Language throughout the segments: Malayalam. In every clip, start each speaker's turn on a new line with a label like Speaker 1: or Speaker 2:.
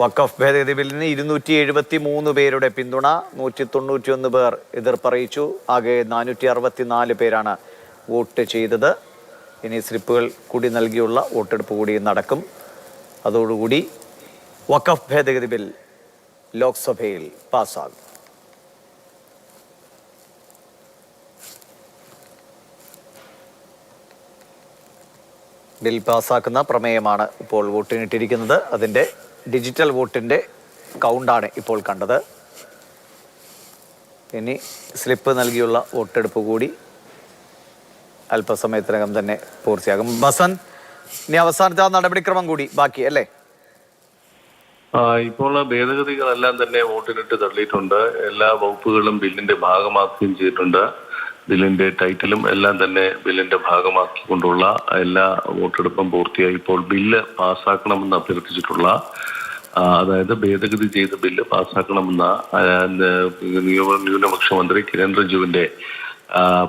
Speaker 1: വഖഫ് ഭേദഗതി ബില്ലിന് ഇരുന്നൂറ്റി എഴുപത്തി മൂന്ന് പേരുടെ പിന്തുണ നൂറ്റി തൊണ്ണൂറ്റി ഒന്ന് പേർ എതിർപ്പറിയിച്ചു ആകെ നാനൂറ്റി അറുപത്തിനാല് പേരാണ് വോട്ട് ചെയ്തത്. ഇനി സ്ലിപ്പുകൾ കൂടി നൽകിയുള്ള വോട്ടെടുപ്പ് കൂടി നടക്കും. അതോടുകൂടി വഖഫ് ഭേദഗതി ബിൽ ലോക്സഭയിൽ പാസ്സാകും. ബിൽ പാസ്സാക്കുന്ന പ്രമേയമാണ് ഇപ്പോൾ വോട്ടിനിട്ടിരിക്കുന്നത്. അതിന്റെ ഡിജിറ്റൽ വോട്ടിന്റെ കൗണ്ടാണ് ഇപ്പോൾ കണ്ടത്. ഇനി സ്ലിപ്പ് നൽകിയുള്ള വോട്ടെടുപ്പ് കൂടി അല്പസമയത്തിനകം തന്നെ പൂർത്തിയാകും. ബസൻ ഇനി അവസാനത്തെ ആ നടപടിക്രമം കൂടി ബാക്കി അല്ലേ?
Speaker 2: ഇപ്പോൾ ഭേദഗതികളെല്ലാം തന്നെ വോട്ടിനിട്ട് തള്ളിയിട്ടുണ്ട്. എല്ലാ വകുപ്പുകളും ബില്ലിന്റെ ഭാഗമാക്കുകയും ചെയ്തിട്ടുണ്ട്. ബില്ലിന്റെ ടൈറ്റിലും എല്ലാം തന്നെ ബില്ലിന്റെ ഭാഗമാക്കിക്കൊണ്ടുള്ള എല്ലാ വോട്ടെടുപ്പും പൂർത്തിയായി. ഇപ്പോൾ ബില്ല് പാസ്സാക്കണമെന്ന് അഭ്യർത്ഥിച്ചിട്ടുള്ള അതായത് ഭേദഗതി ചെയ്ത ബില്ല് പാസ്സാക്കണമെന്ന ന്യൂനപക്ഷ മന്ത്രി കിരൺ റിജുവിന്റെ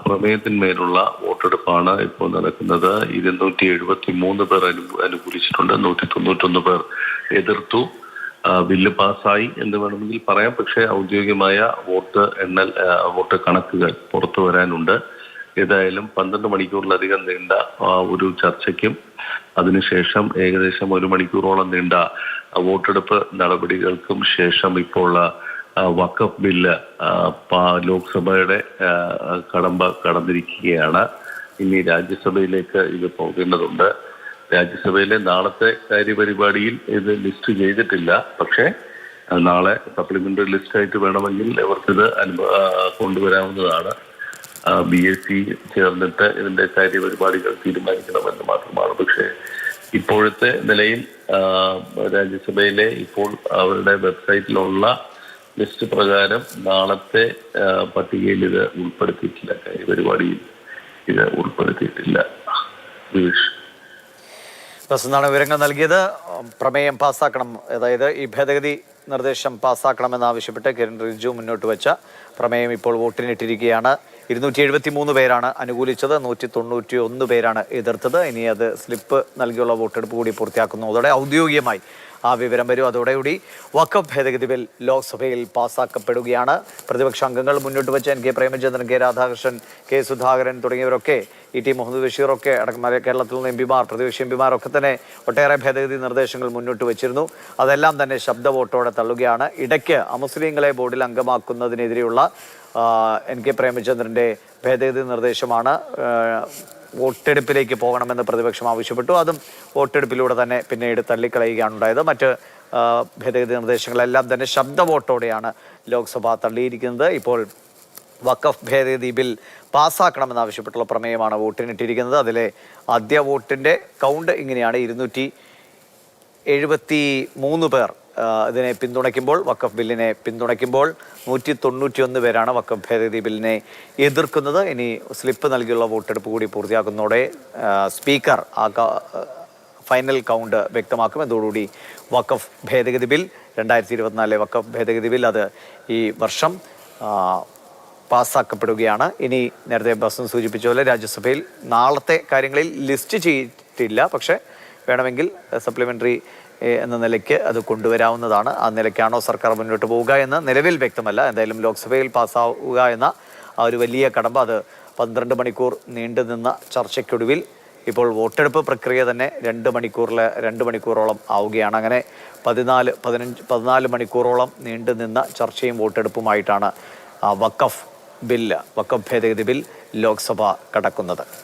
Speaker 2: പ്രമേയത്തിന്മേലുള്ള വോട്ടെടുപ്പാണ് ഇപ്പോൾ നടക്കുന്നത്. ഇരുന്നൂറ്റി എഴുപത്തി മൂന്ന് പേർ അനു- അനുകൂലിച്ചിട്ടുണ്ട്. നൂറ്റി തൊണ്ണൂറ്റൊന്ന് പേർ എതിർത്തു. ബില്ല് പാസ്സായി എന്ന് വേണമെങ്കിൽ പറയാം. പക്ഷേ ഔദ്യോഗികമായ വോട്ട് എണ്ണൽ വോട്ട് കണക്കുകൾ പുറത്തു വരാനുണ്ട്. ഏതായാലും പന്ത്രണ്ട് മണിക്കൂറിലധികം നീണ്ട ഒരു ചർച്ചയ്ക്കും അതിനുശേഷം ഏകദേശം ഒരു മണിക്കൂറോളം നീണ്ട വോട്ടെടുപ്പ് നടപടികൾക്കും ശേഷം ഇപ്പോൾ വക്കഫ് ബില്ല് ലോക്സഭയുടെ കടമ്പ കടന്നിരിക്കുകയാണ്. ഇനി രാജ്യസഭയിലേക്ക് ഇത് പോകേണ്ടതുണ്ട്. രാജ്യസഭയിലെ നാളത്തെ കാര്യപരിപാടിയിൽ ഇത് ലിസ്റ്റ് ചെയ്തിട്ടില്ല. പക്ഷേ നാളെ സപ്ലിമെന്ററി ലിസ്റ്റ് ആയിട്ട് വേണമെങ്കിൽ അവർക്കിത് അനുഭവ കൊണ്ടുവരാവുന്നതാണ്. ബി എസ് സി ചേർന്നിട്ട് ഇതിന്റെ കാര്യപരിപാടികൾ തീരുമാനിക്കണമെന്ന് മാത്രമാണ്. പക്ഷേ ഇപ്പോഴത്തെ നിലയിൽ രാജ്യസഭയിലെ ഇപ്പോൾ അവരുടെ വെബ്സൈറ്റിലുള്ള ലിസ്റ്റ് പ്രകാരം നാളത്തെ പട്ടികയിൽ ഇത് ഉൾപ്പെടുത്തിയിട്ടില്ല. കാര്യപരിപാടിയിൽ ഇത് ഉൾപ്പെടുത്തിയിട്ടില്ല.
Speaker 1: എന്നാണ് വിവരങ്ങൾ നൽകിയത്? പ്രമേയം പാസ്സാക്കണം അതായത് ഈ ഭേദഗതി നിർദ്ദേശം പാസ്സാക്കണമെന്നാവശ്യപ്പെട്ട് കിരൺ റിജു മുന്നോട്ട് വെച്ച പ്രമേയം ഇപ്പോൾ വോട്ടിനിട്ടിരിക്കുകയാണ്. ഇരുന്നൂറ്റി എഴുപത്തി മൂന്ന് പേരാണ് അനുകൂലിച്ചത് നൂറ്റി തൊണ്ണൂറ്റി ഒന്ന് പേരാണ് എതിർത്തത്. ഇനി അത് സ്ലിപ്പ് നൽകിയുള്ള വോട്ടെടുപ്പ് കൂടി പൂർത്തിയാക്കുന്നതോടെ ഔദ്യോഗികമായി ആ വിവരം വരും. അതോടുകൂടി വക്കഫ് ഭേദഗതി ബിൽ ലോക്സഭയിൽ പാസ്സാക്കപ്പെടുകയാണ്. പ്രതിപക്ഷ അംഗങ്ങൾ മുന്നോട്ട് വെച്ച N K Premachandran K Radhakrishnan K Sudhakaran തുടങ്ങിയവരൊക്കെ E T Muhammad ബഷീറൊക്കെ അടക്കം കേരളത്തിൽ നിന്ന് എം പിമാർ പ്രതിപക്ഷ എം പിമാരൊക്കെ തന്നെ ഒട്ടേറെ ഭേദഗതി നിർദ്ദേശങ്ങൾ മുന്നോട്ട് വെച്ചിരുന്നു. അതെല്ലാം തന്നെ ശബ്ദ വോട്ടോടെ തള്ളുകയാണ്. ഇടയ്ക്ക് അമുസ്ലിങ്ങളെ ബോർഡിൽ അംഗമാക്കുന്നതിനെതിരെയുള്ള എൻ കെ പ്രേമചന്ദ്രന്റെ ഭേദഗതി നിർദ്ദേശമാണ് വോട്ടെടുപ്പിലേക്ക് പോകണമെന്ന് പ്രതിപക്ഷം ആവശ്യപ്പെട്ടു. അതും വോട്ടെടുപ്പിലൂടെ തന്നെ പിന്നീട് തള്ളിക്കളയുകയാണ് ഉണ്ടായത്. മറ്റ് ഭേദഗതി നിർദ്ദേശങ്ങളെല്ലാം തന്നെ ശബ്ദ വോട്ടോടെയാണ് ലോക്സഭ തള്ളിയിരിക്കുന്നത്. ഇപ്പോൾ വഖഫ് ഭേദഗതി ബിൽ പാസ്സാക്കണമെന്നാവശ്യപ്പെട്ടുള്ള പ്രമേയമാണ് വോട്ടിനിട്ടിരിക്കുന്നത്. അതിലെ ആദ്യ വോട്ടിന്റെ കൗണ്ട് ഇങ്ങനെയാണ്. ഇരുന്നൂറ്റി എഴുപത്തി മൂന്ന് പേർ ഇതിനെ പിന്തുണയ്ക്കുമ്പോൾ വഖഫ് ബില്ലിനെ പിന്തുണയ്ക്കുമ്പോൾ നൂറ്റി തൊണ്ണൂറ്റി ഒന്ന് പേരാണ് വഖഫ് ഭേദഗതി ബില്ലിനെ എതിർക്കുന്നത്. ഇനി സ്ലിപ്പ് നൽകിയുള്ള വോട്ടെടുപ്പ് കൂടി പൂർത്തിയാക്കുന്നതോടെ സ്പീക്കർ ആ ഫൈനൽ കൗണ്ട് വ്യക്തമാക്കും. അതോടുകൂടി വഖഫ് ഭേദഗതി ബിൽ രണ്ടായിരത്തി ഇരുപത്തിനാലിലെ വഖഫ് ഭേദഗതി ബിൽ അത് ഈ വർഷം പാസ്സാക്കപ്പെടുകയാണ്. ഇനി നേരത്തെ ബസ്സും സൂചിപ്പിച്ച പോലെ രാജ്യസഭയിൽ നാളത്തെ കാര്യങ്ങളിൽ ലിസ്റ്റ് ചെയ്തിട്ടില്ല. പക്ഷേ വേണമെങ്കിൽ സപ്ലിമെന്ററി എന്ന നിലയ്ക്ക് അത് കൊണ്ടുവരാവുന്നതാണ്. ആ നിലയ്ക്കാണോ സർക്കാർ മുന്നോട്ട് പോവുക എന്ന് നിലവിൽ വ്യക്തമല്ല. എന്തായാലും ലോക്സഭയിൽ പാസ്സാവുക എന്ന ആ ഒരു വലിയ കടമ്പ അത് പന്ത്രണ്ട് മണിക്കൂർ നീണ്ടു നിന്ന ചർച്ചയ്ക്കൊടുവിൽ ഇപ്പോൾ വോട്ടെടുപ്പ് പ്രക്രിയ തന്നെ രണ്ട് മണിക്കൂറിലെ രണ്ട് മണിക്കൂറോളം ആവുകയാണ്. അങ്ങനെ പതിനാല് പതിനഞ്ച് പതിനാല് മണിക്കൂറോളം നീണ്ടു നിന്ന ചർച്ചയും വോട്ടെടുപ്പുമായിട്ടാണ് വഖഫ് ബില്ല് വക്കം ഭേദഗതി ബിൽ ലോക്സഭ കടക്കുന്നത്.